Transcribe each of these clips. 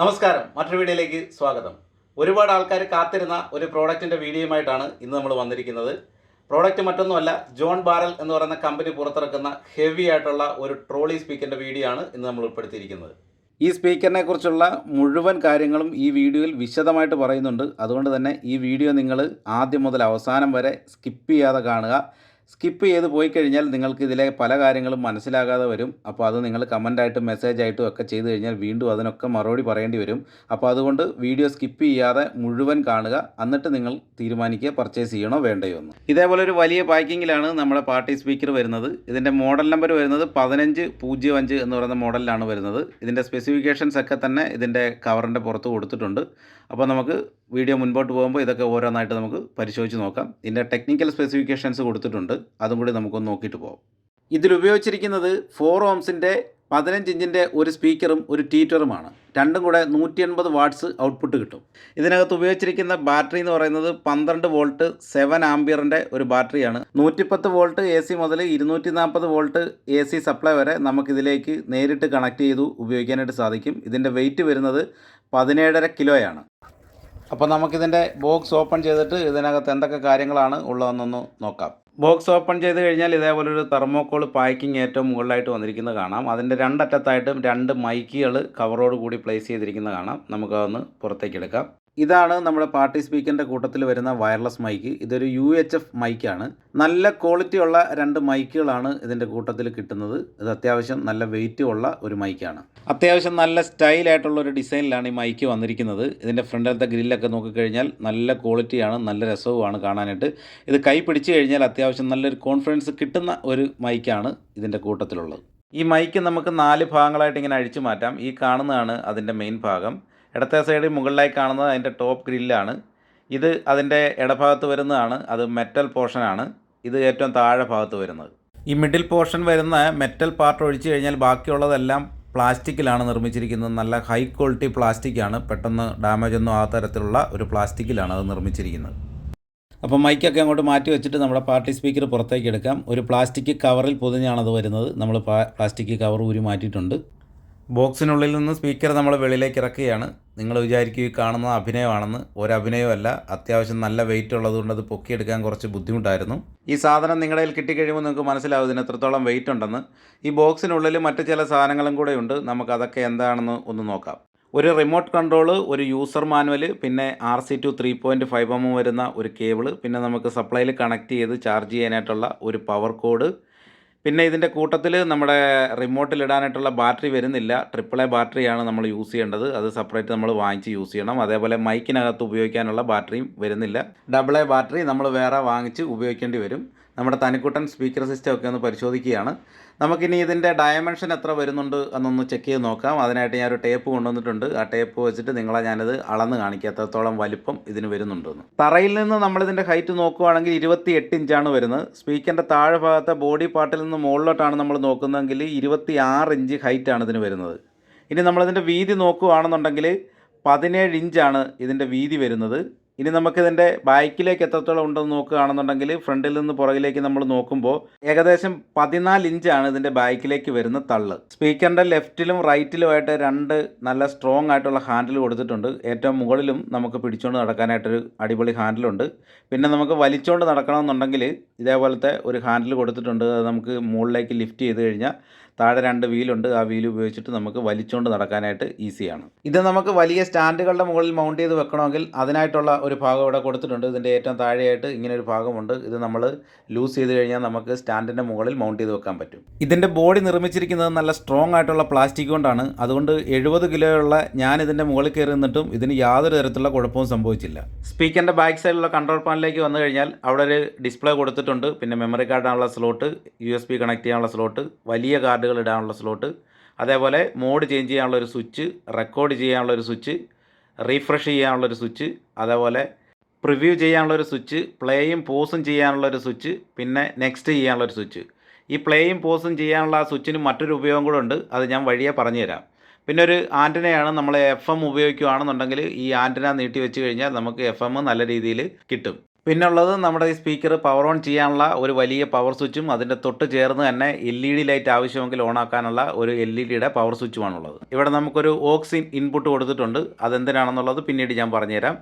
നമസ്കാരം. മറ്റൊരു വീഡിയോയിലേക്ക് സ്വാഗതം. ഒരുപാട് ആൾക്കാർ കാത്തിരുന്ന ഒരു പ്രോഡക്റ്റിന്റെ വീഡിയോയുമായിട്ടാണ് ഇന്ന് നമ്മൾ വന്നിരിക്കുന്നത്. പ്രോഡക്റ്റ് മറ്റൊന്നുമല്ല ജോൺ ബാരൽ എന്ന് പറയുന്ന കമ്പനി പുറത്തിറക്കുന്ന ഹെവി ആയിട്ടുള്ള ഒരു ട്രോളി സ്പീക്കറിന്റെ വീഡിയോ ആണ് ഇന്ന് നമ്മൾ ഉൾപ്പെടുത്തിയിരിക്കുന്നത്. ഈ സ്പീക്കറിനെ കുറിച്ചുള്ള മുഴുവൻ കാര്യങ്ങളും ഈ വീഡിയോയിൽ വിശദമായിട്ട് പറയുന്നുണ്ട്. അതുകൊണ്ട് തന്നെ ഈ വീഡിയോ നിങ്ങൾ ആദ്യം മുതൽ അവസാനം വരെ സ്കിപ്പ് ചെയ്യാതെ കാണുക. സ്കിപ്പ് ചെയ്ത് പോയി കഴിഞ്ഞാൽ നിങ്ങൾക്ക് ഇതിലെ പല കാര്യങ്ങളും മനസ്സിലാകാതെ വരും. അപ്പോൾ അത് നിങ്ങൾ കമന്റായിട്ടും മെസ്സേജ് ആയിട്ടും ഒക്കെ ചെയ്ത് കഴിഞ്ഞാൽ വീണ്ടും അതിനൊക്കെ മറുപടി പറയേണ്ടി വരും. അപ്പോൾ അതുകൊണ്ട് വീഡിയോ സ്കിപ്പ് ചെയ്യാതെ മുഴുവൻ കാണുക. എന്നിട്ട് നിങ്ങൾ തീരുമാനിക്കുക പർച്ചേസ് ചെയ്യണോ വേണ്ടയോ എന്ന്. ഇതേപോലെ ഒരു വലിയ പാക്കിങ്ങിലാണ് നമ്മുടെ പാർട്ടി സ്പീക്കർ വരുന്നത്. ഇതിന്റെ മോഡൽ നമ്പർ വരുന്നത് പതിനഞ്ച് പൂജ്യം അഞ്ച് എന്ന് പറയുന്ന മോഡലിലാണ് വരുന്നത്. ഇതിന്റെ സ്പെസിഫിക്കേഷൻസ് ഒക്കെ തന്നെ ഇതിന്റെ കവറിന്റെ പുറത്ത് കൊടുത്തിട്ടുണ്ട്. അപ്പോൾ നമുക്ക് വീഡിയോ മുൻപോട്ട് പോകുമ്പോൾ ഇതൊക്കെ ഓരോന്നായിട്ട് നമുക്ക് പരിശോധിച്ച് നോക്കാം. ഇതിന്റെ ടെക്നിക്കൽ സ്പെസിഫിക്കേഷൻസ് കൊടുത്തിട്ടുണ്ട്. അതും കൂടി നമുക്കൊന്ന് നോക്കിയിട്ട് പോകാം ഇതിലുപയോഗിച്ചിരിക്കുന്നത് ഫോർ ഓംസിന്റെ പതിനഞ്ച് ഇഞ്ചിന്റെ ഒരു സ്പീക്കറും ഒരു ടീറ്ററുമാണ്. രണ്ടും കൂടെ നൂറ്റി എൺപത് വാട്ട്സ് ഔട്ട്പുട്ട് കിട്ടും. ഇതിനകത്ത് ഉപയോഗിച്ചിരിക്കുന്ന ബാറ്ററി എന്ന് പറയുന്നത് പന്ത്രണ്ട് വോൾട്ട് സെവൻ ആംബിയറിന്റെ ഒരു ബാറ്ററിയാണ്. നൂറ്റിപ്പത്ത് വോൾട്ട് എ സി മുതൽ ഇരുന്നൂറ്റി നാൽപ്പത് വോൾട്ട് എ സി സപ്ലൈ വരെ നമുക്കിതിലേക്ക് നേരിട്ട് കണക്ട് ചെയ്തു ഉപയോഗിക്കാനായിട്ട് സാധിക്കും. ഇതിന്റെ വെയിറ്റ് വരുന്നത് പതിനേഴര കിലോയാണ് അപ്പോൾ നമുക്കിതിന്റെ ബോക്സ് ഓപ്പൺ ചെയ്തിട്ട് ഇതിനകത്ത് എന്തൊക്കെ കാര്യങ്ങളാണ് ഉള്ളതെന്നൊന്ന് നോക്കാം. ബോക്സ് ഓപ്പൺ ചെയ്ത് കഴിഞ്ഞാൽ ഇതേപോലെ ഒരു തെർമോക്കോൾ പാക്കിംഗ് ഏറ്റവും മുകളിലായിട്ട് വന്നിരിക്കുന്നത് കാണാം. അതിന്റെ രണ്ടറ്റത്തായിട്ടും രണ്ട് മൈക്കുകൾ കവറോട് കൂടി പ്ലേസ് ചെയ്തിരിക്കുന്നത് കാണാം. നമുക്കതൊന്ന് പുറത്തേക്ക് എടുക്കാം. ഇതാണ് നമ്മുടെ പാർട്ടി സ്പീക്കറിന്റെ കൂട്ടത്തിൽ വരുന്ന വയർലെസ് മൈക്ക് ഇതൊരു യു എച്ച് എഫ് മൈക്കാണ് നല്ല ക്വാളിറ്റി ഉള്ള രണ്ട് മൈക്കുകളാണ് ഇതിന്റെ കൂട്ടത്തിൽ കിട്ടുന്നത്. ഇത് അത്യാവശ്യം നല്ല വെയിറ്റ് ഉള്ള ഒരു മൈക്കാണ് അത്യാവശ്യം നല്ല സ്റ്റൈലായിട്ടുള്ള ഒരു ഡിസൈനിലാണ് ഈ മൈക്ക് വന്നിരിക്കുന്നത്. ഇതിന്റെ ഫ്രണ്ടിലത്തെ ഗ്രില്ലൊക്കെ നോക്കിക്കഴിഞ്ഞാൽ നല്ല ക്വാളിറ്റിയാണ് നല്ല രസവുമാണ് കാണാനായിട്ട്. ഇത് കൈ പിടിച്ചു കഴിഞ്ഞാൽ അത്യാവശ്യം നല്ലൊരു കോൺഫിഡൻസ് കിട്ടുന്ന ഒരു മൈക്കാണ് ഇതിന്റെ കൂട്ടത്തിലുള്ളത്. ഈ മൈക്ക് നമുക്ക് നാല് ഭാഗങ്ങളായിട്ട് ഇങ്ങനെ അഴിച്ചു മാറ്റാം. ഈ കാണുന്നതാണ് അതിന്റെ മെയിൻ ഭാഗം. ഇടത്തെ സൈഡിൽ മുകളിലായി കാണുന്നത് അതിന്റെ ടോപ്പ് ഗ്രില്ലാണ്. ഇത് അതിന്റെ ഇടഭാഗത്ത് വരുന്നതാണ്. അത് മെറ്റൽ പോർഷനാണ്. ഇത് ഏറ്റവും താഴെ ഭാഗത്ത് വരുന്നത്. ഈ മിഡിൽ പോർഷൻ വരുന്ന മെറ്റൽ പാർട്ട് ഒഴിച്ചു കഴിഞ്ഞാൽ ബാക്കിയുള്ളതെല്ലാം പ്ലാസ്റ്റിക്കിലാണ് നിർമ്മിച്ചിരിക്കുന്നത്. നല്ല ഹൈ ക്വാളിറ്റി പ്ലാസ്റ്റിക്കാണ്. പെട്ടെന്ന് ഡാമേജ് ഒന്നും ആ തരത്തിലുള്ള ഒരു പ്ലാസ്റ്റിക്കിലാണ് അത് നിർമ്മിച്ചിരിക്കുന്നത്. അപ്പോൾ മൈക്കൊക്കെ അങ്ങോട്ട് മാറ്റി വെച്ചിട്ട് നമ്മുടെ പാർട്ടി സ്പീക്കർ പുറത്തേക്ക് എടുക്കാം. ഒരു പ്ലാസ്റ്റിക് കവറിൽ പൊതിഞ്ഞാണത് വരുന്നത്. നമ്മൾ പ്ലാസ്റ്റിക് കവർ ഊരി മാറ്റിയിട്ടുണ്ട്. ബോക്സിനുള്ളിൽ നിന്ന് സ്പീക്കർ നമ്മൾ വെളിയിലേക്ക് ഇറക്കുകയാണ്. നിങ്ങൾ വിചാരിക്കും ഈ കാണുന്ന അഭിനയമാണെന്ന്. ഒരു അഭിനയമല്ല അത്യാവശ്യം നല്ല വെയിറ്റ് ഉള്ളതുകൊണ്ട് അത് പൊക്കിയെടുക്കാൻ കുറച്ച് ബുദ്ധിമുട്ടായിരുന്നു. ഈ സാധനം നിങ്ങളുടെ കിട്ടിക്കഴിയുമ്പോൾ നിങ്ങൾക്ക് മനസ്സിലാവും ഇതിന് എത്രത്തോളം വെയിറ്റ് ഉണ്ടെന്ന്. ഈ ബോക്സിനുള്ളിൽ മറ്റ് ചില സാധനങ്ങളും കൂടെ ഉണ്ട്. നമുക്ക് അതൊക്കെ എന്താണെന്ന് ഒന്ന് നോക്കാം. ഒരു റിമോട്ട് കൺട്രോൾ ഒരു യൂസർ മാനുവൽ പിന്നെ R C two three point five M വരുന്ന ഒരു കേബിൾ പിന്നെ നമുക്ക് സപ്ലൈയിൽ കണക്ട് ചെയ്ത് ചാർജ് ചെയ്യാനായിട്ടുള്ള ഒരു പവർ കോഡ് പിന്നെ ഇതിന്റെ കൂട്ടത്തിൽ നമ്മുടെ റിമോട്ടിൽ ഇടാനായിട്ടുള്ള ബാറ്ററി വരുന്നില്ല. ട്രിപ്പിൾ എ ബാറ്ററിയാണ് നമ്മൾ യൂസ് ചെയ്യേണ്ടത്. അത് സെപ്പറേറ്റ് നമ്മൾ വാങ്ങിച്ച് യൂസ് ചെയ്യണം. അതേപോലെ മൈക്കിനകത്ത് ഉപയോഗിക്കാനുള്ള ബാറ്ററിയും വരുന്നില്ല. ഡബിൾ എ ബാറ്ററി നമ്മൾ വേറെ വാങ്ങിച്ച് ഉപയോഗിക്കേണ്ടി വരും. നമ്മുടെ തനിക്കുട്ടൻ സ്പീക്കർ സിസ്റ്റം ഒക്കെ ഒന്ന് പരിശോധിക്കുകയാണ്. നമുക്കിനി ഇതിന്റെ ഡയമെൻഷൻ എത്ര വരുന്നുണ്ട് എന്നൊന്ന് ചെക്ക് ചെയ്ത് നോക്കാം. അതിനായിട്ട് ഞാനൊരു ടേപ്പ് കൊണ്ടുവന്നിട്ടുണ്ട്. ആ ടേപ്പ് വെച്ചിട്ട് നിങ്ങളെ ഞാനിത് അളന്ന് കാണിക്കുക എത്രത്തോളം വലിപ്പം ഇതിന് വരുന്നുണ്ടെന്ന് തറയിൽ നിന്ന് നമ്മളിതിന്റെ ഹൈറ്റ് നോക്കുകയാണെങ്കിൽ ഇരുപത്തി എട്ട് ഇഞ്ചാണ് വരുന്നത്. സ്പീക്കറിന്റെ താഴെ ഭാഗത്തെ ബോഡി പാർട്ടിൽ നിന്ന് മുകളിലോട്ടാണ് നമ്മൾ നോക്കുന്നതെങ്കിൽ ഇരുപത്തി ആറ് ഇഞ്ച് ഹൈറ്റാണ് ഇതിന് വരുന്നത്. ഇനി നമ്മളിതിന്റെ വീതി നോക്കുകയാണെന്നുണ്ടെങ്കിൽ പതിനേഴ് ഇഞ്ചാണ് ഇതിന്റെ വീതി വരുന്നത്. ഇനി നമുക്കിതിന്റെ ബാക്കിലേക്ക് എത്രത്തോളം ഉണ്ടെന്ന് നോക്കുകയാണെന്നുണ്ടെങ്കിൽ ഫ്രണ്ടിൽ നിന്ന് പുറകിലേക്ക് നമ്മൾ നോക്കുമ്പോൾ ഏകദേശം പതിനാല് ഇഞ്ചാണ് ഇതിന്റെ ബാക്കിലേക്ക് വരുന്ന തള്ള്. സ്പീക്കറിന്റെ ലെഫ്റ്റിലും റൈറ്റിലുമായിട്ട് രണ്ട് നല്ല സ്ട്രോങ് ആയിട്ടുള്ള ഹാൻഡിൽ കൊടുത്തിട്ടുണ്ട്. ഏറ്റവും മുകളിലും നമുക്ക് പിടിച്ചുകൊണ്ട് നടക്കാനായിട്ടൊരു അടിപൊളി ഹാൻഡിലുണ്ട്. പിന്നെ നമുക്ക് വലിച്ചുകൊണ്ട് നടക്കണമെന്നുണ്ടെങ്കിൽ ഇതേപോലത്തെ ഒരു ഹാൻഡിൽ കൊടുത്തിട്ടുണ്ട്. അത് നമുക്ക് മുകളിലേക്ക് ലിഫ്റ്റ് ചെയ്ത് കഴിഞ്ഞാൽ താഴെ രണ്ട് വീലുണ്ട്. ആ വീൽ ഉപയോഗിച്ചിട്ട് നമുക്ക് വലിച്ചുകൊണ്ട് നടക്കാനായിട്ട് ഈസിയാണ്. ഇത് നമുക്ക് വലിയ സ്റ്റാൻഡുകളുടെ മുകളിൽ മൗണ്ട് ചെയ്ത് വെക്കണമെങ്കിൽ അതിനായിട്ടുള്ള ഒരു ഭാഗം ഇവിടെ കൊടുത്തിട്ടുണ്ട്. ഇതിന്റെ ഏറ്റവും താഴെയായിട്ട് ഇങ്ങനെ ഒരു ഭാഗമുണ്ട്. ഇത് നമ്മൾ ലൂസ് ചെയ്ത് കഴിഞ്ഞാൽ നമുക്ക് സ്റ്റാൻഡിന്റെ മുകളിൽ മൗണ്ട് ചെയ്ത് വെക്കാൻ പറ്റും. ഇതിന്റെ ബോഡി നിർമ്മിച്ചിരിക്കുന്നത് നല്ല സ്ട്രോങ് ആയിട്ടുള്ള പ്ലാസ്റ്റിക് കൊണ്ടാണ്. അതുകൊണ്ട് എഴുപത് കിലോയുള്ള ഞാൻ ഇതിന്റെ മുകളിൽ കയറി നിന്നിട്ടും ഇതിന് യാതൊരു തരത്തിലുള്ള കുഴപ്പവും സംഭവിച്ചില്ല. സ്പീക്കറിന്റെ ബാക്ക് സൈഡിലുള്ള കൺട്രോൾ പാനലിലേക്ക് വന്നു കഴിഞ്ഞാൽ അവിടെ ഒരു ഡിസ്പ്ലേ കൊടുത്തിട്ടുണ്ട്. പിന്നെ memory കാർഡിനുള്ള slot U S B connect ചെയ്യാനുള്ള സ്ലോട്ട് വലിയ കാർഡുകൾ ഇടാനുള്ള സ്ലോട്ട്. അതേപോലെ മോഡ് ചേഞ്ച് ചെയ്യാനുള്ള ഒരു സ്വിച്ച് റെക്കോർഡ് ചെയ്യാനുള്ള ഒരു സ്വിച്ച് റീഫ്രഷ് ചെയ്യാനുള്ള ഒരു സ്വിച്ച് അതേപോലെ പ്രിവ്യൂ ചെയ്യാനുള്ള ഒരു സ്വിച്ച് പ്ലേയും പോസും ചെയ്യാനുള്ള ഒരു സ്വിച്ച് പിന്നെ നെക്സ്റ്റ് ചെയ്യാനുള്ള ഒരു സ്വിച്ച് ഈ പ്ലേയും പോസും ചെയ്യാനുള്ള ആ സ്വിച്ചിന് മറ്റൊരു ഉപയോഗം കൂടെ ഉണ്ട്. അത് ഞാൻ വഴിയെ പറഞ്ഞുതരാം. പിന്നെ ഒരു ആന്റനയാണ് നമ്മൾ എഫ് എം ഉപയോഗിക്കുകയാണെന്നുണ്ടെങ്കിൽ ഈ ആന്റന നീട്ടി വെച്ച് കഴിഞ്ഞാൽ നമുക്ക് എഫ് എം നല്ല രീതിയിൽ കിട്ടും. പിന്നെ ഉള്ളത് നമ്മുടെ ഈ സ്പീക്കർ പവർ ഓൺ ചെയ്യാനുള്ള ഒരു വലിയ പവർ സ്വിച്ചും അതിന്റെ തൊട്ട് ചേർന്ന് തന്നെ എൽ ഇ ഡി ലൈറ്റ് ആവശ്യമെങ്കിൽ ഓൺ ആക്കാനുള്ള ഒരു എൽ ഇ ഡിയുടെ പവർ സ്വിച്ചുമാണുള്ളത് ഇവിടെ നമുക്കൊരു ഓക്സിൻ ഇൻപുട്ട് കൊടുത്തിട്ടുണ്ട്. അതെന്തിനാണെന്നുള്ളത് പിന്നീട് ഞാൻ പറഞ്ഞുതരാം.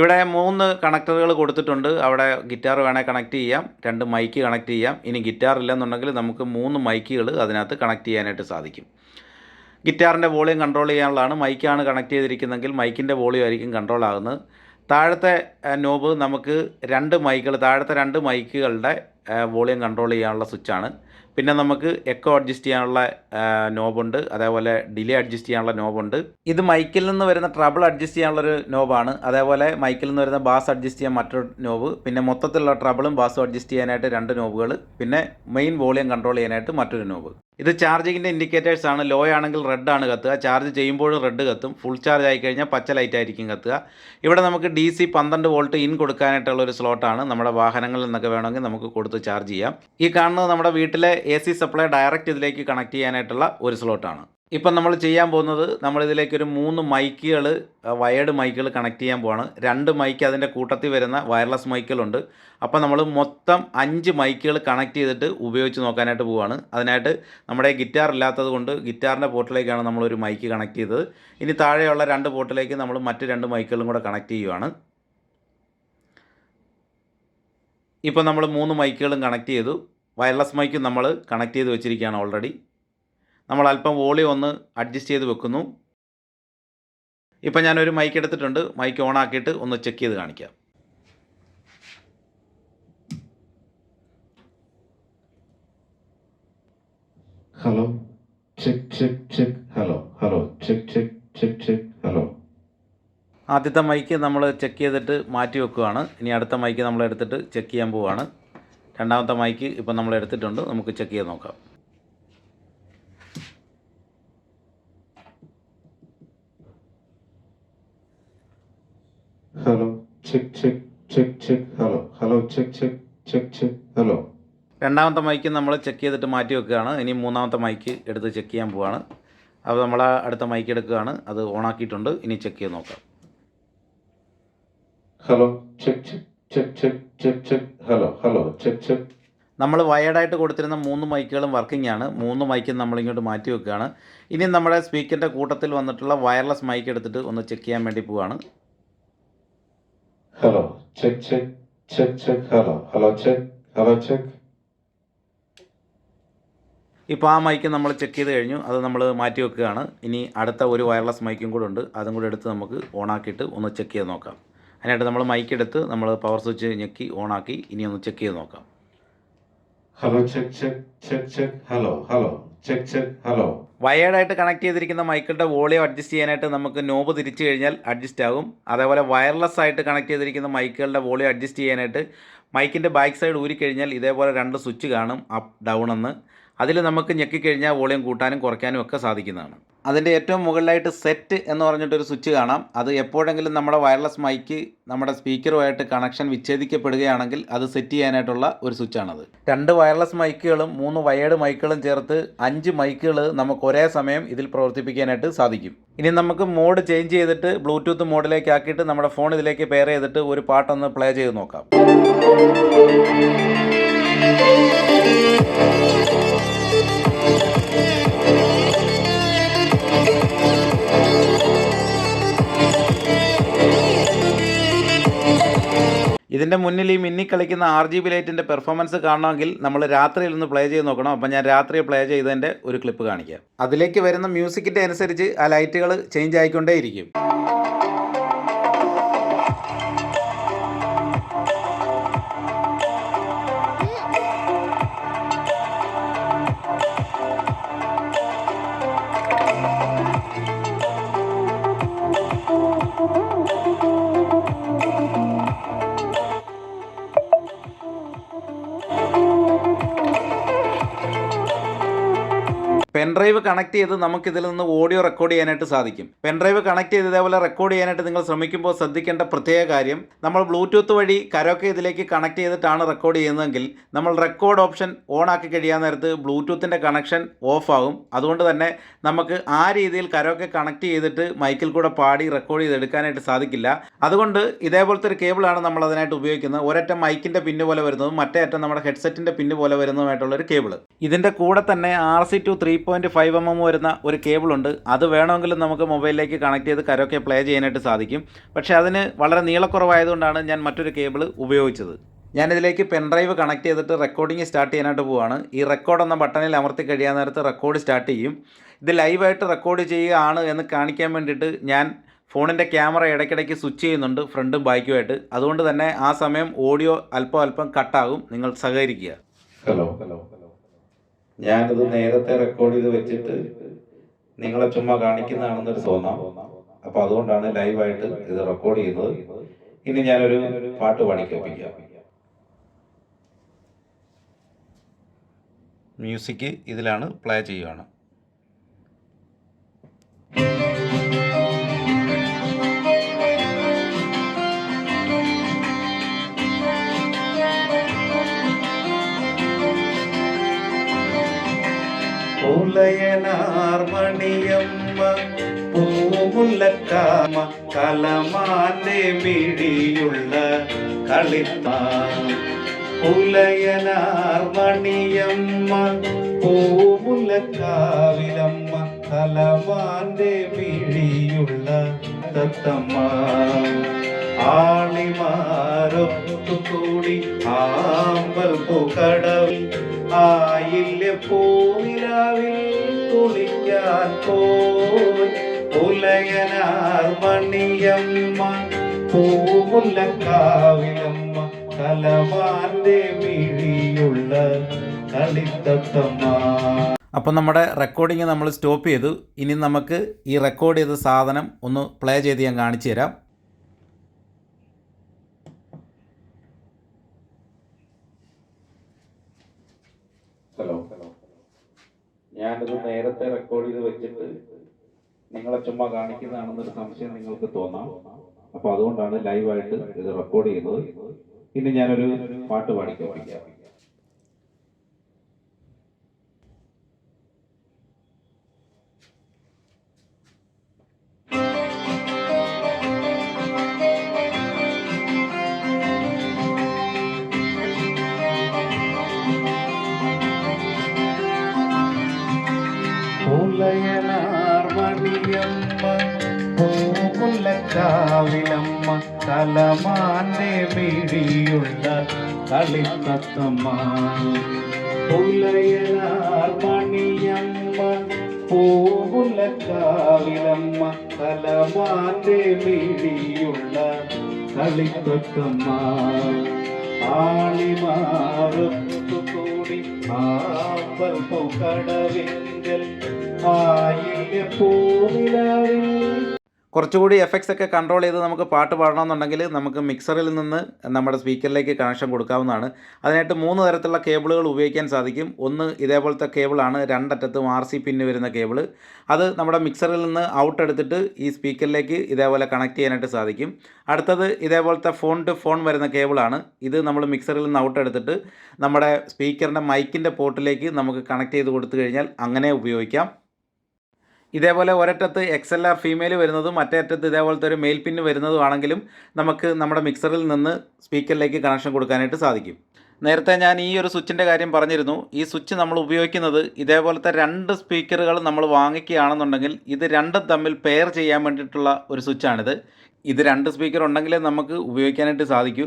ഇവിടെ മൂന്ന് കണക്ടറുകൾ കൊടുത്തിട്ടുണ്ട്. അവിടെ ഗിറ്റാർ വേണേൽ കണക്ട് ചെയ്യാം. രണ്ട് മൈക്ക് കണക്ട് ചെയ്യാം. ഇനി ഗിറ്റാർ ഇല്ലെന്നുണ്ടെങ്കിൽ നമുക്ക് മൂന്ന് മൈക്കുകൾ അതിനകത്ത് കണക്ട് ചെയ്യാനായിട്ട് സാധിക്കും. ഗിറ്റാറിന്റെ വോളിയം കൺട്രോൾ ചെയ്യാനുള്ളതാണ്. മൈക്കാണ് കണക്ട് ചെയ്തിരിക്കുന്നതെങ്കിൽ മൈക്കിന്റെ വോളിയം ആയിരിക്കും കൺട്രോൾ ആകുന്നത്. താഴത്തെ നോബ് നമുക്ക് രണ്ട് മൈക്കുകൾ താഴത്തെ രണ്ട് മൈക്കുകളുടെ വോളിയം കൺട്രോൾ ചെയ്യാനുള്ള സ്വിച്ചാണ്. പിന്നെ നമുക്ക് എക്കോ അഡ്ജസ്റ്റ് ചെയ്യാനുള്ള നോബുണ്ട്. അതേപോലെ ഡിലേ അഡ്ജസ്റ്റ് ചെയ്യാനുള്ള നോബുണ്ട്. ഇത് മൈക്കിൽ നിന്ന് വരുന്ന ട്രബിൾ അഡ്ജസ്റ്റ് ചെയ്യാനുള്ളൊരു നോബാണ്. അതേപോലെ മൈക്കിൽ നിന്ന് വരുന്ന ബാസ് അഡ്ജസ്റ്റ് ചെയ്യാൻ മറ്റൊരു നോബ്. പിന്നെ മൊത്തത്തിലുള്ള ട്രബിളും ബാസും അഡ്ജസ്റ്റ് ചെയ്യാനായിട്ട് രണ്ട് നോബുകൾ പിന്നെ മെയിൻ വോളിയം കൺട്രോൾ ചെയ്യാനായിട്ട് മറ്റൊരു നോബ്. ഇത് ചാർജിങ്ങിന്റെ ഇൻഡിക്കേറ്റേഴ്സ് ആണ്. ലോ ആണെങ്കിൽ റെഡ് ആണ് കത്തുക. ചാർജ് ചെയ്യുമ്പോഴും റെഡ് കത്തും. ഫുൾ ചാർജ് ആയി കഴിഞ്ഞാൽ പച്ച ലൈറ്റ് ആയിരിക്കും കത്തുക. ഇവിടെ നമുക്ക് ഡി സി പന്ത്രണ്ട് വോൾട്ട് ഇൻ കൊടുക്കാനായിട്ടുള്ള ഒരു സ്ലോട്ടാണ് നമ്മുടെ വാഹനങ്ങളിൽ നിന്നൊക്കെ വേണമെങ്കിൽ നമുക്ക് കൊടുത്ത് ചാർജ് ചെയ്യാം. ഈ കാണുന്നത് നമ്മുടെ വീട്ടിലെ എ സി സപ്ലൈ ഡയറക്റ്റ് ഇതിലേക്ക് കണക്ട് ചെയ്യാനായിട്ടുള്ള ഒരു സ്ലോട്ടാണ് ഇപ്പം നമ്മൾ ചെയ്യാൻ പോകുന്നത് നമ്മളിതിലേക്കൊരു മൂന്ന് മൈക്കുകൾ വയേർഡ് മൈക്കുകൾ കണക്ട് ചെയ്യാൻ പോവാണ്. രണ്ട് മൈക്ക് അതിന്റെ കൂട്ടത്തിൽ വരുന്ന വയർലെസ് മൈക്കുകളുണ്ട്. അപ്പോൾ നമ്മൾ മൊത്തം അഞ്ച് മൈക്കുകൾ കണക്ട് ചെയ്തിട്ട് ഉപയോഗിച്ച് നോക്കാനായിട്ട് പോവുകയാണ് അതിനായിട്ട് നമ്മുടെ ഗിറ്റാർ ഇല്ലാത്തത് കൊണ്ട് ഗിറ്റാറിന്റെ പോർട്ടിലേക്കാണ് നമ്മളൊരു മൈക്ക് കണക്ട് ചെയ്തത്. ഇനി താഴെയുള്ള രണ്ട് പോർട്ടിലേക്ക് നമ്മൾ മറ്റ് രണ്ട് മൈക്കുകളും കൂടെ കണക്ട് ചെയ്യുവാണ്. ഇപ്പോൾ നമ്മൾ മൂന്ന് മൈക്കുകളും കണക്ട് ചെയ്തു. വയർലെസ് മൈക്കും നമ്മൾ കണക്ട് ചെയ്ത് വെച്ചിരിക്കുകയാണ് ഓൾറെഡി. നമ്മൾ അല്പം വോളിയം ഒന്ന് അഡ്ജസ്റ്റ് ചെയ്ത് വെക്കുന്നു. ഇപ്പം ഞാനൊരു മൈക്ക് എടുത്തിട്ടുണ്ട്. മൈക്ക് ഓൺ ആക്കിയിട്ട് ഒന്ന് ചെക്ക് ചെയ്ത് കാണിക്കാം. Hello. Check check check hello hello. Check check check check hello. ആദ്യത്തെ മൈക്ക് നമ്മൾ ചെക്ക് ചെയ്തിട്ട് മാറ്റി വെക്കുകയാണ്. ഇനി അടുത്ത മൈക്ക് നമ്മൾ എടുത്തിട്ട് ചെക്ക് ചെയ്യാൻ പോവുകയാണ്. രണ്ടാമത്തെ മൈക്ക് ഇപ്പം നമ്മൾ എടുത്തിട്ടുണ്ട്. നമുക്ക് ചെക്ക് ചെയ്ത് നോക്കാം. Hello check check check check hello hello check check check check hello രണ്ടാമത്തെ മൈക്ക് നമ്മൾ ചെക്ക് ചെയ്തിട്ട് മാറ്റി വെക്കുകയാണ് ഇനി മൂന്നാമത്തെ മൈക്ക് എടുത്ത് ചെക്ക് ചെയ്യാൻ പോവാണ് അപ്പോൾ നമ്മൾ അടുത്ത മൈക്ക് എടുക്കുകയാണ് അത് ഓണാക്കിയിട്ടുണ്ട് ഇനി ചെക്ക് ചെയ്ത് നോക്കാം hello check check check check check hello hello check check നമ്മൾ വയർഡായിട്ട് കൊടുത്തിരുന്ന മൂന്ന് മൈക്കുകളും വർക്കിംഗ് ആണ് മൂന്ന് മൈക്കും നമ്മളിങ്ങോട്ട് മാറ്റി വെക്കുകയാണ് ഇനി നമ്മുടെ സ്പീക്കറിന്റെ കൂട്ടത്തിൽ വന്നിട്ടുള്ള വയർലെസ് മൈക്ക് എടുത്തിട്ട് ഒന്ന് ചെക്ക് ചെയ്യാൻ വേണ്ടി പോവുകയാണ് hello check check check check hello hello check hello check ഇപ്പോൾ ആ മൈക്ക് നമ്മൾ ചെക്ക് ചെയ്ത് കഴിഞ്ഞു. അത് നമ്മൾ മാറ്റി വെക്കുകയാണ്. ഇനി അടുത്ത ഒരു വയർലെസ് മൈക്കും കൂടെ ഉണ്ട്. അതും കൂടെ എടുത്ത് നമുക്ക് ഓണാക്കിയിട്ട് ഒന്ന് ചെക്ക് ചെയ്ത് നോക്കാം. അതിനായിട്ട് നമ്മൾ മൈക്ക് എടുത്ത് നമ്മൾ പവർ സ്വിച്ച് ഞെക്കി ഓണാക്കി ഇനി ഒന്ന് ചെക്ക് ചെയ്ത് നോക്കാം. Hello check check check check hello hello check check hello വയേർഡായിട്ട് connect ചെയ്തിരിക്കുന്ന മൈക്കിളുടെ വോളിയം അഡ്ജസ്റ്റ് ചെയ്യാനായിട്ട് നമുക്ക് നോബ് തിരിച്ചു കഴിഞ്ഞാൽ അഡ്ജസ്റ്റ് ആകും. അതേപോലെ വയർലെസ് ആയിട്ട് കണക്ട് ചെയ്തിരിക്കുന്ന മൈക്കുകളുടെ വോളിയം അഡ്ജസ്റ്റ് ചെയ്യാനായിട്ട് മൈക്കിന്റെ ബാക്ക് സൈഡ് ഊരിക്കഴിഞ്ഞാൽ ഇതേപോലെ രണ്ട് സ്വിച്ച് കാണും അപ്പ് ഡൗൺ എന്ന്. അതിൽ നമുക്ക് ഞെക്കിക്കഴിഞ്ഞാൽ വോളിയം കൂട്ടാനും കുറയ്ക്കാനും ഒക്കെ സാധിക്കുന്നതാണ്. അതിന്റെ ഏറ്റവും മുകളിലായിട്ട് സെറ്റ് എന്ന് പറഞ്ഞിട്ടൊരു സ്വിച്ച് കാണാം. അത് എപ്പോഴെങ്കിലും നമ്മുടെ വയർലെസ് മൈക്ക് നമ്മുടെ സ്പീക്കറുമായിട്ട് കണക്ഷൻ വിച്ഛേദിക്കപ്പെടുകയാണെങ്കിൽ അത് സെറ്റ് ചെയ്യാനായിട്ടുള്ള ഒരു സ്വിച്ചാണത്. രണ്ട് വയർലെസ് മൈക്കുകളും മൂന്ന് വയേർഡ് മൈക്കുകളും ചേർത്ത് അഞ്ച് മൈക്കുകൾ നമുക്ക് ഒരേ സമയം ഇതിൽ പ്രവർത്തിപ്പിക്കാനായിട്ട് സാധിക്കും. ഇനി നമുക്ക് മോഡ് ചേഞ്ച് ചെയ്തിട്ട് ബ്ലൂടൂത്ത് മോഡിലേക്ക് ആക്കിയിട്ട് നമ്മുടെ ഫോൺ ഇതിലേക്ക് പെയർ ചെയ്തിട്ട് ഒരു പാട്ടൊന്ന് പ്ലേ ചെയ്ത് നോക്കാം. ഇതിന്റെ മുന്നിൽ ഈ മിന്നി കളിക്കുന്ന ആർ ജി ബി ലൈറ്റിന്റെ പെർഫോമൻസ് കാണണമെങ്കിൽ നമ്മൾ രാത്രിയിൽ ഒന്ന് പ്ലേ ചെയ്ത് നോക്കണം. അപ്പം ഞാൻ രാത്രി പ്ലേ ചെയ്തതിന്റെ ഒരു ക്ലിപ്പ് കാണിക്കാം. അതിലേക്ക് വരുന്ന മ്യൂസിക്കിന്റെ അനുസരിച്ച് ആ ലൈറ്റുകൾ ചേഞ്ച് ആയിക്കൊണ്ടേയിരിക്കും. പെൻഡ്രൈവ് കണക്ട് ചെയ്ത് നമുക്ക് ഇതിൽ നിന്ന് ഓഡിയോ റെക്കോർഡ് ചെയ്യാനായിട്ട് സാധിക്കും. പെൻഡ്രൈവ് കണക്ട് ചെയ്ത് ഇതേപോലെ റെക്കോർഡ് ചെയ്യാനായിട്ട് നിങ്ങൾ ശ്രമിക്കുമ്പോൾ ശ്രദ്ധിക്കേണ്ട പ്രത്യേക കാര്യം നമ്മൾ ബ്ലൂടൂത്ത് വഴി കരോക്കെ ഇതിലേക്ക് കണക്ട് ചെയ്തിട്ടാണ് റെക്കോർഡ് ചെയ്യുന്നതെങ്കിൽ നമ്മൾ റെക്കോർഡ് ഓപ്ഷൻ ഓൺ ആക്കി കഴിയാൻ നേരത്ത് ബ്ലൂടൂത്തിന്റെ കണക്ഷൻ ഓഫ് ആകും. അതുകൊണ്ട് തന്നെ നമുക്ക് ആ രീതിയിൽ കരോക്കെ കണക്ട് ചെയ്തിട്ട് മൈക്കിൽ കൂടെ പാടി റെക്കോർഡ് ചെയ്തെടുക്കാനായിട്ട് സാധിക്കില്ല. അതുകൊണ്ട് ഇതേപോലത്തെ ഒരു കേബിളാണ് നമ്മൾ അതിനായിട്ട് ഉപയോഗിക്കുന്നത്. ഒരറ്റം മൈക്കിന്റെ പിന്ന് പോലെ വരുന്നതും മറ്റേ അറ്റം നമ്മുടെ ഹെഡ്സെറ്റിന്റെ പിന്ന് പോലെ വരുന്നതുമായിട്ടുള്ള ഒരു കേബിൾ ഇതിന്റെ കൂടെ തന്നെ R C two three point five M M വരുന്ന ഒരു കേബിളുണ്ട്. അത് വേണമെങ്കിൽ നമുക്ക് മൊബൈലിലേക്ക് കണക്ട് ചെയ്ത് കരോക്കെ പ്ലേ ചെയ്യാനായിട്ട് സാധിക്കും. പക്ഷേ അതിന് വളരെ നീളക്കുറവായതുകൊണ്ടാണ് ഞാൻ മറ്റൊരു കേബിൾ ഉപയോഗിച്ചത്. ഞാനിതിലേക്ക് പെൻഡ്രൈവ് കണക്ട് ചെയ്തിട്ട് റെക്കോർഡിംഗ് സ്റ്റാർട്ട് ചെയ്യാനായിട്ട് പോവുകയാണ് ഈ റെക്കോർഡ് എന്ന ബട്ടണിൽ അമർത്തി കഴിയാൻ നേരത്ത് റെക്കോർഡ് സ്റ്റാർട്ട് ചെയ്യും. ഇത് ലൈവായിട്ട് റെക്കോർഡ് ചെയ്യുകയാണ് എന്ന് കാണിക്കാൻ വേണ്ടിയിട്ട് ഞാൻ ഫോണിന്റെ ക്യാമറ ഇടയ്ക്കിടയ്ക്ക് സ്വിച്ച് ചെയ്യുന്നുണ്ട് ഫ്രണ്ടും ബാക്കുമായിട്ട് അതുകൊണ്ട് തന്നെ ആ സമയം ഓഡിയോ അല്പം അല്പം കട്ടാകും നിങ്ങൾ സഹകരിക്കുക. ഹലോ ഹലോ ഞാനിത് നേരത്തെ റെക്കോർഡ് ചെയ്ത് വെച്ചിട്ട് നിങ്ങളെ ചുമ്മാ കാണിക്കുന്നതാണെന്നൊരു തോന്നാം അപ്പൊ അതുകൊണ്ടാണ് ലൈവായിട്ട് ഇത് റെക്കോർഡ് ചെയ്യുന്നത്. ഇനി ഞാനൊരു പാട്ട് പാടി കേൾപ്പിക്കാം മ്യൂസിക് ഇതിലാണ് പ്ലേ ചെയ്യുകയാണ് ഉലയനാർമണിയമ്മ പൂമുല്ലക്കാമ കലമാന്റെ മിഴിയുള്ള കളിത്ത ഉലയനാർമണിയമ്മ പൂമുല്ലക്കാവിലമ്മ കലമാന്റെ മിഴിയുള്ള തത്തമ്മ. ആളിമാരൊത്തുകൂടി ആമ്പൽ പൂക്കടവിൽ ആയില്ല പൂവിലാവിൽ പോയി. പുലയനാർ മണിയമ്മ കളിത്തത്തമ്മ. അപ്പോൾ നമ്മുടെ റെക്കോർഡിങ് നമ്മൾ സ്റ്റോപ്പ് ചെയ്തു. ഇനി നമുക്ക് ഈ റെക്കോർഡ് ചെയ്ത സാധനം ഒന്ന് പ്ലേ ചെയ്ത് ഞാൻ കാണിച്ചു തരാം ഹലോ ഞാനിത് നേരത്തെ റെക്കോർഡ് ചെയ്ത് വെച്ചിട്ട് നിങ്ങളെ ചുമ്മാ കാണിക്കുന്നതാണെന്നൊരു സംശയം നിങ്ങൾക്ക് തോന്നാം. അപ്പൊ അതുകൊണ്ടാണ് ലൈവായിട്ട് ഇത് റെക്കോർഡ് ചെയ്യുന്നത്. ഇനി ഞാനൊരു പാട്ട് പാടി കേൾപ്പിക്കാം. പൂമുല്ലക്കാവിലമ്മ കലമാന്റെ പിടിയുള്ള കളിത്തത്തമ്മ പുലയനാർമണിയമ്മ കാവിലമ്മ കലമാന്റെ പിടിയുള്ള കളിത്തത്തമ്മ ആളിമാറൊത്തുകൂടി ആമ്പൽ പൂക്കടവിങ്കൽ ആയിലെ പൂവിലാവിൽ കുറച്ചുകൂടി എഫക്ട്സ് ഒക്കെ കൺട്രോൾ ചെയ്ത് നമുക്ക് പാട്ട് പാടണമെന്നുണ്ടെങ്കിൽ നമുക്ക് മിക്സറിൽ നിന്ന് നമ്മുടെ സ്പീക്കറിലേക്ക് കണക്ഷൻ കൊടുക്കാവുന്നതാണ്. അതിനായിട്ട് മൂന്ന് തരത്തിലുള്ള കേബിളുകൾ ഉപയോഗിക്കാൻ സാധിക്കും. ഒന്ന് ഇതേപോലത്തെ കേബിളാണ് രണ്ടറ്റത്തും ആർ സി പിന്ന് വരുന്ന കേബിൾ അത് നമ്മുടെ മിക്സറിൽ നിന്ന് ഔട്ട് എടുത്തിട്ട് ഈ സ്പീക്കറിലേക്ക് ഇതേപോലെ കണക്ട് ചെയ്യാനായിട്ട് സാധിക്കും. അടുത്തത് ഇതേപോലത്തെ ഫോൺ ടു ഫോൺ വരുന്ന കേബിളാണ് ഇത് നമ്മൾ മിക്സറിൽ നിന്ന് ഔട്ട് എടുത്തിട്ട് നമ്മുടെ സ്പീക്കറിന്റെ മൈക്കിന്റെ പോർട്ടിലേക്ക് നമുക്ക് കണക്ട് ചെയ്ത് കൊടുത്തു കഴിഞ്ഞാൽ അങ്ങനെ ഉപയോഗിക്കാം. ഇതേപോലെ ഒരറ്റത്ത് എക്സ് എൽ ആർ ഫീമെയിൽ വരുന്നതും മറ്റേ അറ്റത്ത് ഇതേപോലത്തെ ഒരു മെയിൽ പിന്ന് വരുന്നതുമാണെങ്കിലും നമുക്ക് നമ്മുടെ മിക്സറിൽ നിന്ന് സ്പീക്കറിലേക്ക് കണക്ഷൻ കൊടുക്കാനായിട്ട് സാധിക്കും. നേരത്തെ ഞാൻ ഈ ഒരു സ്വിച്ചിന്റെ കാര്യം പറഞ്ഞിരുന്നു. ഈ സ്വിച്ച് നമ്മൾ ഉപയോഗിക്കുന്നത് ഇതേപോലത്തെ രണ്ട് സ്പീക്കറുകൾ നമ്മൾ വാങ്ങിക്കുകയാണെന്നുണ്ടെങ്കിൽ ഇത് രണ്ടും തമ്മിൽ പെയർ ചെയ്യാൻ വേണ്ടിയിട്ടുള്ള ഒരു സ്വിച്ചാണിത്. ഇത് രണ്ട് സ്പീക്കർ ഉണ്ടെങ്കിലേ നമുക്ക് ഉപയോഗിക്കാനായിട്ട് സാധിക്കൂ.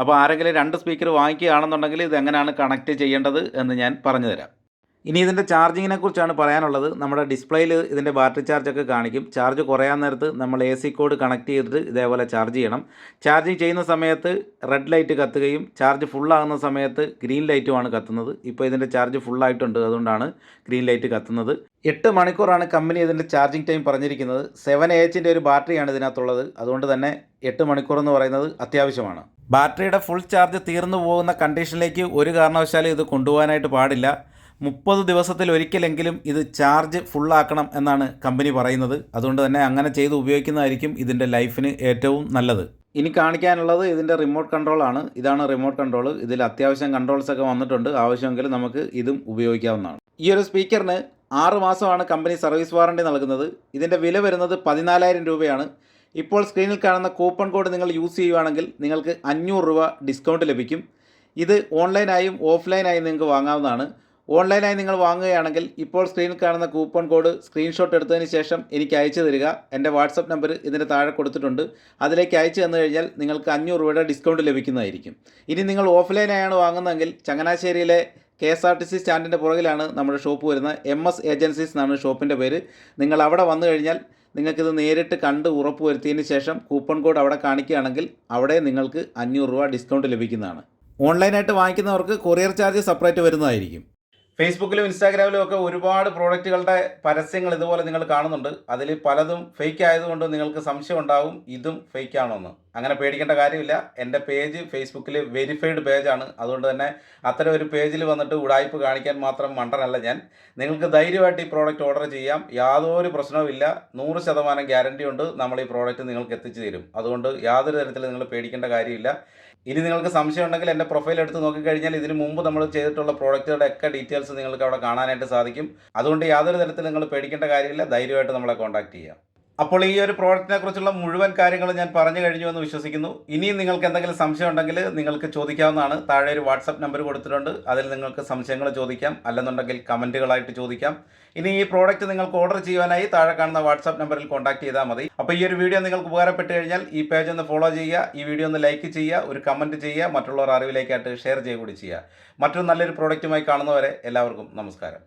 അപ്പോൾ ആരെങ്കിലും രണ്ട് സ്പീക്കർ വാങ്ങിക്കുകയാണെന്നുണ്ടെങ്കിൽ ഇത് എങ്ങനെയാണ് കണക്ട് ചെയ്യേണ്ടത് എന്ന് ഞാൻ പറഞ്ഞു തരാം ഇനി ഇതിന്റെ ചാർജിങ്ങിനെ കുറിച്ചാണ് പറയാനുള്ളത്. നമ്മുടെ ഡിസ്പ്ലേയിൽ ഇതിന്റെ ബാറ്ററി ചാർജൊക്കെ കാണിക്കും. ചാർജ് കുറയാൻ നേരത്ത് നമ്മൾ എ സി കോഡ് കണക്ട് ചെയ്തിട്ട് ഇതേപോലെ ചാർജ് ചെയ്യണം. ചാർജിങ് ചെയ്യുന്ന സമയത്ത് റെഡ് ലൈറ്റ് കത്തുകയും ചാർജ് ഫുള്ളാകുന്ന സമയത്ത് ഗ്രീൻ ലൈറ്റുമാണ് കത്തുന്നത്. ഇപ്പോൾ ഇതിന്റെ ചാർജ് ഫുള്ളായിട്ടുണ്ട് അതുകൊണ്ടാണ് ഗ്രീൻ ലൈറ്റ് കത്തുന്നത്. എട്ട് മണിക്കൂറാണ് കമ്പനി ഇതിന്റെ ചാർജിങ് ടൈം പറഞ്ഞിരിക്കുന്നത്. സെവൻ എച്ചിന്റെ ഒരു ബാറ്ററിയാണ് ഇതിനകത്തുള്ളത്. അതുകൊണ്ട് തന്നെ എട്ട് മണിക്കൂർ എന്ന് പറയുന്നത് അത്യാവശ്യമാണ്. ബാറ്ററിയുടെ ഫുൾ ചാർജ് തീർന്നു പോകുന്ന കണ്ടീഷനിലേക്ക് ഒരു കാരണവശാലും ഇത് കൊണ്ടുപോകാനായിട്ട് പാടില്ല. മുപ്പത് ദിവസത്തിൽ ഒരിക്കലെങ്കിലും ഇത് ചാർജ് ഫുള്ളാക്കണം എന്നാണ് കമ്പനി പറയുന്നത്. അതുകൊണ്ട് തന്നെ അങ്ങനെ ചെയ്ത് ഉപയോഗിക്കുന്നതായിരിക്കും ഇതിന്റെ ലൈഫിന് ഏറ്റവും നല്ലത്. ഇനി കാണിക്കാനുള്ളത് ഇതിന്റെ റിമോട്ട് കൺട്രോളാണ് ഇതാണ് റിമോട്ട് കൺട്രോൾ ഇതിൽ അത്യാവശ്യം കൺട്രോൾസ് ഒക്കെ വന്നിട്ടുണ്ട്. ആവശ്യമെങ്കിൽ നമുക്ക് ഇതും ഉപയോഗിക്കാവുന്നതാണ്. ഈ ഒരു സ്പീക്കറിന് ആറ് മാസമാണ് കമ്പനി സർവീസ് വാറണ്ടി നൽകുന്നത്. ഇതിന്റെ വില വരുന്നത് പതിനാലായിരം രൂപയാണ്. ഇപ്പോൾ സ്ക്രീനിൽ കാണുന്ന കൂപ്പൺ കോഡ് നിങ്ങൾ യൂസ് ചെയ്യുവാണെങ്കിൽ നിങ്ങൾക്ക് അഞ്ഞൂറ് രൂപ ഡിസ്കൗണ്ട് ലഭിക്കും. ഇത് ഓൺലൈനായും ഓഫ്ലൈനായും നിങ്ങൾക്ക് വാങ്ങാവുന്നതാണ്. ഓൺലൈനായി നിങ്ങൾ വാങ്ങുകയാണെങ്കിൽ ഇപ്പോൾ സ്ക്രീനിൽ കാണുന്ന കൂപ്പൺ കോഡ് സ്ക്രീൻഷോട്ട് എടുത്തതിന് ശേഷം എനിക്ക് അയച്ചു തരിക. എന്റെ വാട്സപ്പ് നമ്പർ ഇതിന്റെ താഴെ കൊടുത്തിട്ടുണ്ട്. അതിലേക്ക് അയച്ചു തന്നു കഴിഞ്ഞാൽ നിങ്ങൾക്ക് അഞ്ഞൂറ് രൂപയുടെ ഡിസ്കൗണ്ട് ലഭിക്കുന്നതായിരിക്കും. ഇനി നിങ്ങൾ ഓഫ്ലൈനായാണ് വാങ്ങുന്നതെങ്കിൽ ചങ്ങനാശ്ശേരിയിലെ K S R T C സ്റ്റാൻഡിന്റെ പുറകിലാണ് നമ്മുടെ ഷോപ്പ് വരുന്നത്. എം എസ് ഏജൻസീസ് എന്നാണ് ഷോപ്പിന്റെ പേര്. നിങ്ങൾ അവിടെ വന്നു കഴിഞ്ഞാൽ നിങ്ങൾക്കിത് നേരിട്ട് കണ്ട് ഉറപ്പ് വരുത്തിയതിന് ശേഷം കൂപ്പൺ കോഡ് അവിടെ കാണിക്കുകയാണെങ്കിൽ അവിടെ നിങ്ങൾക്ക് അഞ്ഞൂറ് രൂപ ഡിസ്കൗണ്ട് ലഭിക്കുന്നതാണ്. ഓൺലൈനായിട്ട് വാങ്ങിക്കുന്നവർക്ക് കൊറിയർ ചാർജ് സെപ്പറേറ്റ് വരുന്നതായിരിക്കും. ഫേസ്ബുക്കിലും ഇൻസ്റ്റാഗ്രാമിലും ഒക്കെ ഒരുപാട് പ്രോഡക്റ്റുകളുടെ പരസ്യങ്ങൾ ഇതുപോലെ നിങ്ങൾ കാണുന്നുണ്ട്. അതിൽ പലതും ഫേക്ക് ആയതുകൊണ്ട് നിങ്ങൾക്ക് സംശയം ഉണ്ടാവും ഇതും ഫേക്ക് ആണോന്ന്. അങ്ങനെ പേടിക്കേണ്ട കാര്യമില്ല. എന്റെ പേജ് ഫേസ്ബുക്കിൽ വെരിഫൈഡ് പേജാണ് അതുകൊണ്ട് തന്നെ അത്തരം ഒരു പേജിൽ വന്നിട്ട് ഉടായ്പ് കാണിക്കാൻ മാത്രം മണ്ടനല്ല ഞാൻ. നിങ്ങൾക്ക് ധൈര്യമായിട്ട് ഈ പ്രോഡക്റ്റ് ഓർഡർ ചെയ്യാം. യാതൊരു പ്രശ്നവുമില്ല നൂറ് ശതമാനം ഗ്യാരണ്ടി ഉണ്ട്. നമ്മൾ ഈ പ്രോഡക്റ്റ് നിങ്ങൾക്ക് എത്തിച്ചു തരും. അതുകൊണ്ട് യാതൊരു തരത്തിലും നിങ്ങൾ പേടിക്കേണ്ട കാര്യമില്ല. ഇനി നിങ്ങൾക്ക് സംശയം ഉണ്ടെങ്കിൽ എന്റെ പ്രൊഫൈൽ എടുത്ത് നോക്കിക്കഴിഞ്ഞാൽ ഇതിന് മുമ്പ് നമ്മൾ ചെയ്തിട്ടുള്ള പ്രോഡക്റ്റുകളുടെ ഒക്കെ ഡീറ്റെയിൽസ് നിങ്ങൾക്ക് അവിടെ കാണാനായിട്ട് സാധിക്കും. അതുകൊണ്ട് യാതൊരു തരത്തിൽ നിങ്ങൾ പേടിക്കേണ്ട കാര്യമില്ല. ധൈര്യമായിട്ട് നമ്മളെ കോൺടാക്ട് ചെയ്യാം. അപ്പോൾ ഈ ഒരു പ്രോഡക്റ്റിനെ കുറിച്ചുള്ള മുഴുവൻ കാര്യങ്ങൾ ഞാൻ പറഞ്ഞു കഴിഞ്ഞു എന്ന് വിശ്വസിക്കുന്നു. ഇനിയും നിങ്ങൾക്ക് എന്തെങ്കിലും സംശയം ഉണ്ടെങ്കിൽ നിങ്ങൾക്ക് ചോദിക്കാവുന്നതാണ്. താഴെ ഒരു വാട്സപ്പ് നമ്പർ കൊടുത്തിട്ടുണ്ട്. അതിൽ നിങ്ങൾക്ക് സംശയങ്ങൾ ചോദിക്കാം. അല്ലെന്നുണ്ടെങ്കിൽ കമന്റുകളായിട്ട് ചോദിക്കാം. ഇനി ഈ പ്രോഡക്റ്റ് നിങ്ങൾക്ക് ഓർഡർ ചെയ്യാനായി താഴെ കാണുന്ന വാട്സപ്പ് നമ്പറിൽ കോൺടാക്ട് ചെയ്താൽ മതി. അപ്പോൾ ഈ ഒരു വീഡിയോ നിങ്ങൾക്ക് ഉപകാരപ്പെട്ട് കഴിഞ്ഞാൽ ഈ പേജ് ഒന്ന് ഫോളോ ചെയ്യുക. ഈ വീഡിയോ ഒന്ന് ലൈക്ക് ചെയ്യുക. ഒരു കമന്റ് ചെയ്യുക. മറ്റുള്ളവർ അറിവിലേക്കായിട്ട് ഷെയർ ചെയ്യുക കൂടി ചെയ്യുക. മറ്റൊരു നല്ലൊരു പ്രോഡക്റ്റുമായി കാണുന്നവരെ എല്ലാവർക്കും നമസ്കാരം.